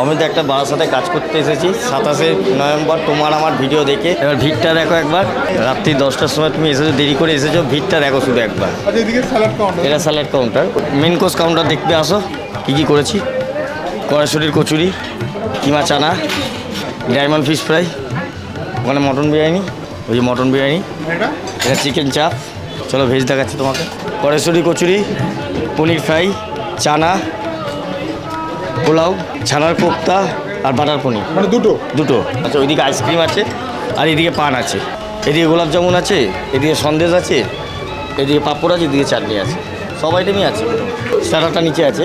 আমি তো একটা বাবার সাথে কাজ করতে এসেছি সাতাশে নভেম্বর তোমার আমার ভিডিও দেখে। এবার ভিড়টা দেখো একবার। রাত্রি দশটার সময় তুমি এসেছ দেরি করে এসেছ ভিড়টা দেখো শুধু একবার। আচ্ছা এদিকে স্যালাড কাউন্টার এটা salad counter main course counter দেখতে আসো কী কী করেছি। কড়াইশুটির kachori keema chana diamond fish fry ওখানে মটন বিরিয়ানি ওই যে মটন বিরিয়ানি। এটা? চিকেন চাপ চলো ভেজ দেখাচ্ছি তোমাকে। কড়াইশুটি কচুরি পনির ফ্রাই চানা পোলাও ছানার কোপ্তা আর বাটার পনির। মানে দুটো? দুটো। আচ্ছা ওইদিকে আইসক্রিম আছে আর এদিকে পান আছে। এদিকে গোলাপ জামুন আছে এদিকে সন্দেশ আছে এদিকে পাঁপড় আছে এদিকে চাটনি আছে। সব আইটেমই আছে। স্টার্টারটা নিচে আছে।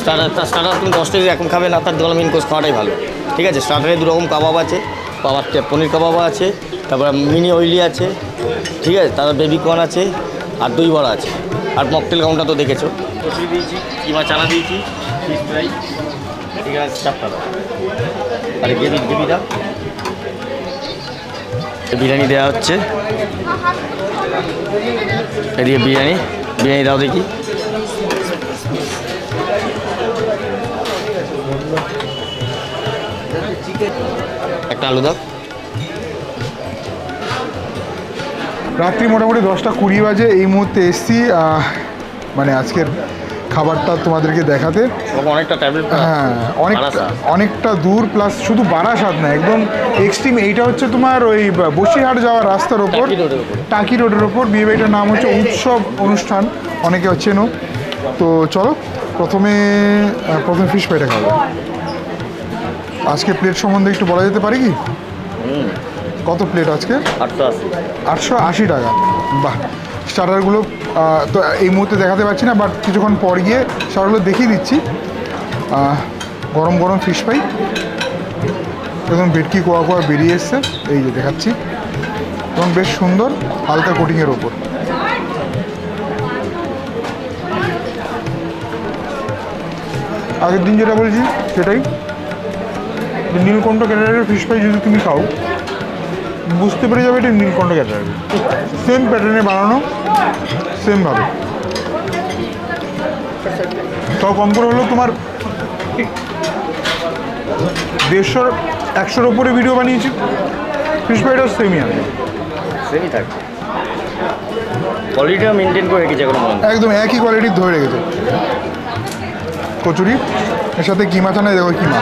স্টার্টারটা স্টার্টার তুমি দশটা যদি এখন খাবে না তার দোকানে মেন কোর্স খাওয়াটাই ভালো। ঠিক আছে? স্টার্টারে দু রকম কাবাব আছে কাবাব পনির কাবাব আছে তারপর মিনি অয়েলি আছে ঠিক আছে? তারপর বেবি কর্ন আছে আর দই বড়া আছে। আর মকটেল কাউন্টার তো দেখেছ। কচুরি দিয়েছি, কিমা চানা দিয়েছি ফিশ ফ্রাই ঠিক আছে চাপটা দাও। আরে গ্রেভি গ্রেভি দাও বিরিয়ানি দেওয়া হচ্ছে। এদিকে বিরিয়ানি বিরিয়ানি দাও দেখি। একটা আলু দাও। রাত্রি মোটামুটি দশটা কুড়ি বাজে, এই মুহূর্তে এসছি মানে আজকের খাবারটা তোমাদেরকে দেখাতে। অনেকটা হ্যাঁ অনেকটা অনেকটা দূর প্লাস শুধু বারাসাত না একদম এক্সট্রিম এইটা হচ্ছে তোমার ওই বসিরহাট যাওয়ার রাস্তার ওপর টাকি রোডের ওপর। বিয়ে বাড়িটার নাম হচ্ছে উৎসব অনুষ্ঠান অনেকে চেনো। তো চলো প্রথমে প্রথমে ফিশ ফ্রাইটা খাব। আজকে প্লেট সম্বন্ধে একটু বলা যেতে পারে কি? কত প্লেট আজকে? আটশো আশি টাকা। বাহ। স্টার্টারগুলো তো এই মুহূর্তে দেখাতে পারছি না বাট কিছুক্ষণ পর গিয়ে স্টার্টারগুলো দেখিয়ে দিচ্ছি। গরম গরম ফিশ ফ্রাই একদম ভেটকি কোয়া কোয়া বেরিয়ে এসছে। এই যে দেখাচ্ছি। এবং বেশ সুন্দর হালকা কোটিংয়ের ওপর। আগের দিন যেটা বলছি, সেটাই। নীলকণ্ঠ ক্যাটারের ফিশ ফ্রাই যদি তুমি খাও বুঝতে পেরে যাবে এটা নীলকণ্ঠ ক্যাটারাবি সেম প্যাটার্নে বানানো সেমভাবে তাও কম করে হলেও তোমার দেড়শোর একশোর ওপরে ভিডিও বানিয়েছি। ফিশ ফ্রাইটাও সেমই আছে। সেমই থাকবে কোয়ালিটিটা মেনটেন করে রেখেছে পর্যন্ত। একদম একই কোয়ালিটির ধরে রেখেছে। কচুরি এর সাথে কিমা চানা দেখো কিমা।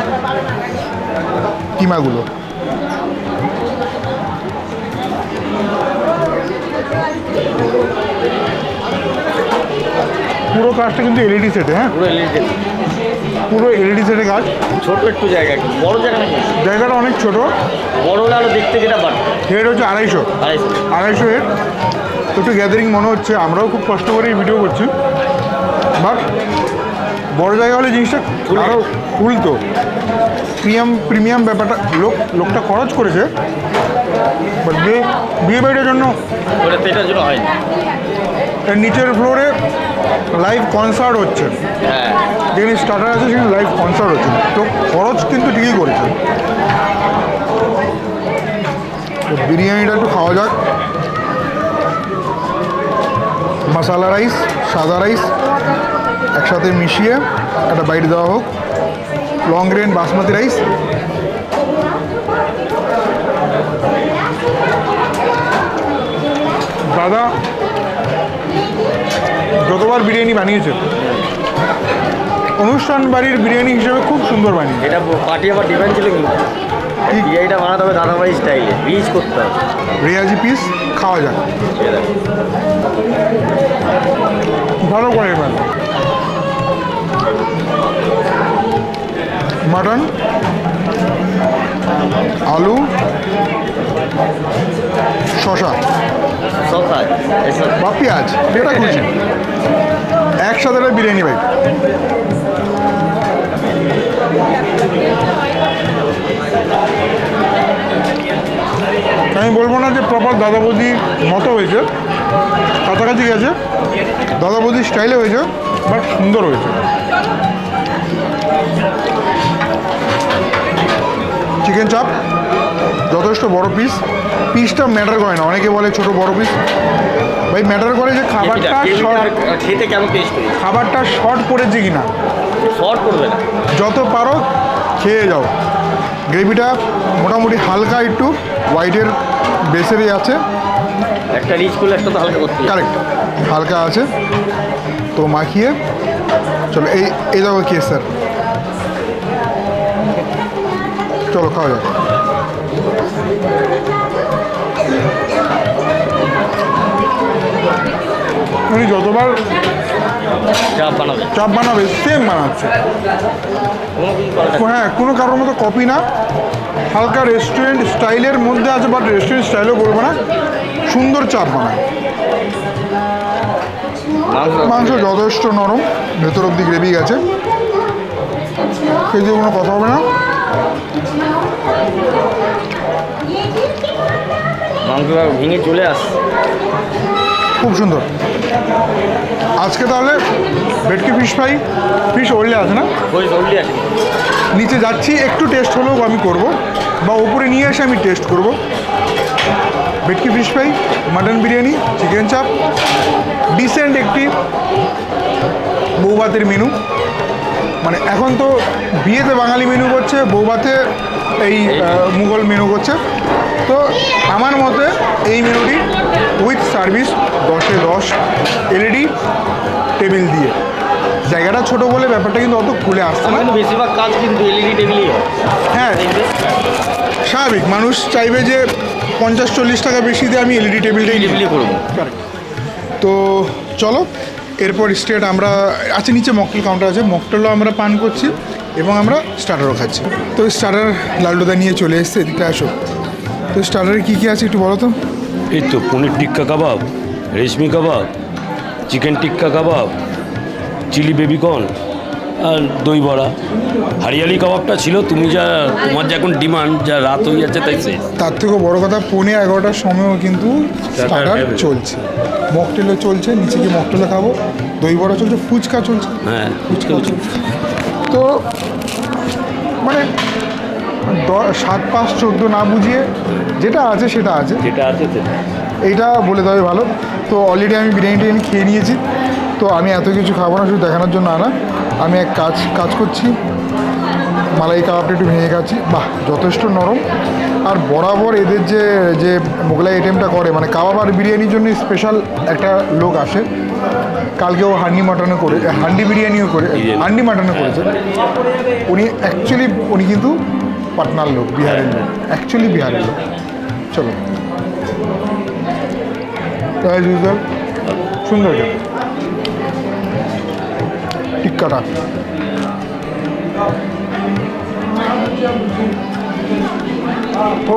কিমাগুলো। পুরো কাজটা কিন্তু এলইডি সেটে হ্যাঁ? পুরো এলইডি পুরো এলইডি সেটে কাজ। ছোট একটু জায়গা বড় জায়গা নাকি? জায়গাটা অনেক ছোট। বড় হলে আরও দেখতে যেটা বাড় হেড হচ্ছে আড়াইশো। আড়াইশো। আড়াইশো হেড একটু গ্যাদারিং মনে হচ্ছে। আমরাও খুব কষ্ট করে এই ভিডিও করছি। বাট বড় জায়গা হলে জিনিসটা আরও খুলতো প্রিমিয়াম প্রিমিয়াম ব্যাপারটা লোক লোকটা খরচ করেছে। বাট বিয়ে বিয়ে বাড়িটার জন্য ওটা তো এটার জন্য হয়নি। নিচের ফ্লোরে লাইভ কনসার্ট হচ্ছে। হ্যাঁ। যেখানে স্টার্টার আছে সেখানে লাইভ কনসার্ট হচ্ছে। তো খরচ কিন্তু ঠিকই করেছে। তো বিরিয়ানিটা একটু খাওয়া যাক। মশালা রাইস সাদা রাইস একসাথে মিশিয়ে একটা বাইট দেওয়া হোক। লং গ্রেন বাসমতি রাইস দাদা যতবার বিরিয়ানি বানিয়েছে। অনুষ্ঠান বাড়ির বিরিয়ানি হিসেবে খুব সুন্দর বানিয়েছে। এটা পার্টি আমার ডিমান্ড ছিল কিন্তু। বিরিয়ানিটা বানাতে হবে দাদাভাই স্টাইলে রিচ করতে হবে। রেয়াজি পিস খাওয়া যাক। ভালো করে এবার। মাটন আলু শশা সব খায় এসব। বা পেঁয়াজ যেটা খুশি। একসাথে বিরিয়ানি ভাই। আমি বলব না যে প্রপার দাদা বৌদির মতো হয়েছে। কাছাকাছি গেছে। দাদা বৌদির স্টাইলে হয়েছে বাট সুন্দর হয়েছে। চিকেন চাপ যথেষ্ট বড় পিস পিসটা ম্যাটার করে না। অনেকে বলে ছোট বড় পিস ভাই ম্যাটার করে যে খাবারটা শর্ট খেতে কেমন টেস্ট খাবারটা শর্ট পড়েছে কিনা? শর্ট করবে না। যত পারো খেয়ে যাও। গ্রেভিটা মোটামুটি হালকা একটু হোয়াইটের বেসেরই আছে। একটা রিচ করলে একটা তো হালকা করতে কারেক্ট হালকা আছে। তো মাখিয়ে চলো এই এই দেখো স্যার চলো খাওয়া যাক। উনি যতবার চাপ বানাবে। চাপ বানাবে সেম বানাচ্ছে। হ্যাঁ কোনো কারোর মতো কপি না। হালকা রেস্টুরেন্ট স্টাইলের মধ্যে আছে বাট রেস্টুরেন্ট স্টাইলও বলব না। সুন্দর চাপ বানায়। মাংস মাংস যথেষ্ট নরম ভেতর অব্দি গ্রেভি গেছে। সেই যে কোনো কথা হবে না। মাংসটা ভেঙে চলে আস। খুব সুন্দর। আজকে তাহলে ভেটকি ফিশ ফ্রাই ফিশ ওল্ডে আছে না? নিচে যাচ্ছি একটু টেস্ট হলেও আমি করব বা ওপরে নিয়ে এসে আমি টেস্ট করব। ভেটকি fish fry mutton biryani chicken chaap decent একটি বৌভাতের মেনু মানে এখন তো বিয়েতে বাঙালি মেনু করছে বৌভাতে এই মুঘল মেনু করছে। তো আমার মতে এই মেনুটি উইথ সার্ভিস দশে দশ এলইডি টেবিল দিয়ে। জায়গাটা ছোট বলে ব্যাপারটা কিন্তু অত খুলে আসছে না। বেশিরভাগ কাজ কিন্তু এলইডি টেবিলই হয়। স্বাভাবিক। মানুষ চাইবে যে পঞ্চাশ চল্লিশ টাকা বেশি দিয়ে আমি এলইডি টেবিলটাই টেবিলই করব। তো চলো এরপর স্টেট আমরা আছে নিচে মকটেল কাউন্টার আছে। মকটেলও আমরা পান করছি। এবং আমরা স্টার্টারও খাচ্ছি। তো স্টার্টার লালডোদা নিয়ে চলে এসছে এদিকটা আসো। তো স্টার্টারে কী কী আছে একটু বলো তো? এই তো paneer tikka kabab reshmi kabab chicken tikka kabab chilli baby corn আর দই বড়া। হারিয়ালি কাবাবটা ছিল তুমি যা তোমার যে এখন ডিমান্ড যা রাত হয়ে যাচ্ছে তাই শেষ তার থেকেও বড় কথা পৌনে এগারোটার সময়ও কিন্তু স্টার্টার চলছে। মকটেলও চলছে নিচে গিয়ে মকটেলে খাব। দই বড়া চলছে ফুচকা চলছে। হ্যাঁ ফুচকা চলছে। তো মানে সাত পাঁচ চোদ্দ না বুঝিয়ে যেটা আছে সেটা আছে। যেটা আছে এইটা বলে দেওয়াই ভালো। তো অলরেডি আমি বিরিয়ানি টিরিয়ানি খেয়ে নিয়েছি। তো আমি এত কিছু খাব না শুধু দেখানোর জন্য আনা। আমি এক কাজ কাজ করছি। মালাই কাবাবটা একটু ভেঙে খাচ্ছি। বাহ যথেষ্ট নরম। আর বরাবর এদের যে যে মোগলাই আইটেমটা করে মানে কাবাব আর বিরিয়ানির জন্য স্পেশাল একটা লোক আসে। কালকেও হান্ডি মাটনে করে হান্ডি বিরিয়ানিও করে হান্ডি মাটনে করেছে। উনি অ্যাকচুয়ালি উনি কিন্তু পাটনার লোক বিহারের লোক অ্যাকচুয়ালি বিহারের লোক। চলো। অ্যাজ ইউজুয়াল সুন্দর খেতে টিক্কাটা। ও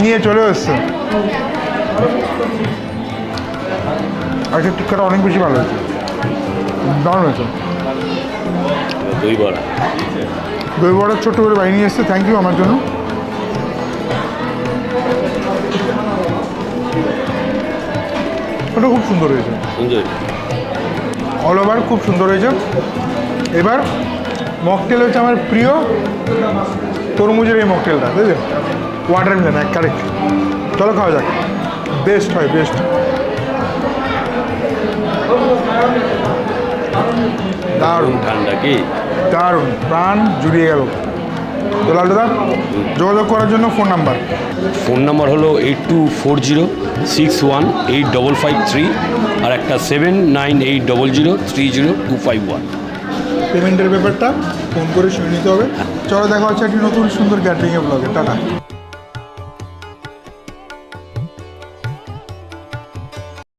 নিয়ে চলে এসছে। আজকে টিক্কাটা অনেক বেশি ভালো হয়েছে। দারুণ হয়েছে। দই বড়া। দই বড়ার ছোট্ট করে নিয়ে এসছে। থ্যাংক ইউ আমার জন্য। ওটা খুব সুন্দর হয়েছে। অল ওভার খুব সুন্দর হয়েছে। এবার মকটেল হচ্ছে আমার প্রিয় তরমুজের এই মকটেলটা বুঝলে? ওয়াটার মিলেন এক কারেক্ট চলো খাওয়া যাক। বেস্ট হয় বেস্ট দারুণ। ঠান্ডা কি? দারুণ। প্রাণ জুড়িয়ে গেল। তো লালদা যোগাযোগ করার জন্য ফোন নাম্বার। ফোন নাম্বার হলো eight two four zero six one eight double five three আর একটা seven nine eight double zero three zero two five one. পেমেন্টের ব্যাপারটা ফোন করে শুনে নিতে হবে। চলো দেখা হচ্ছে একটি নতুন সুন্দর ক্যাটারিংয়ের ব্লগে টাটা।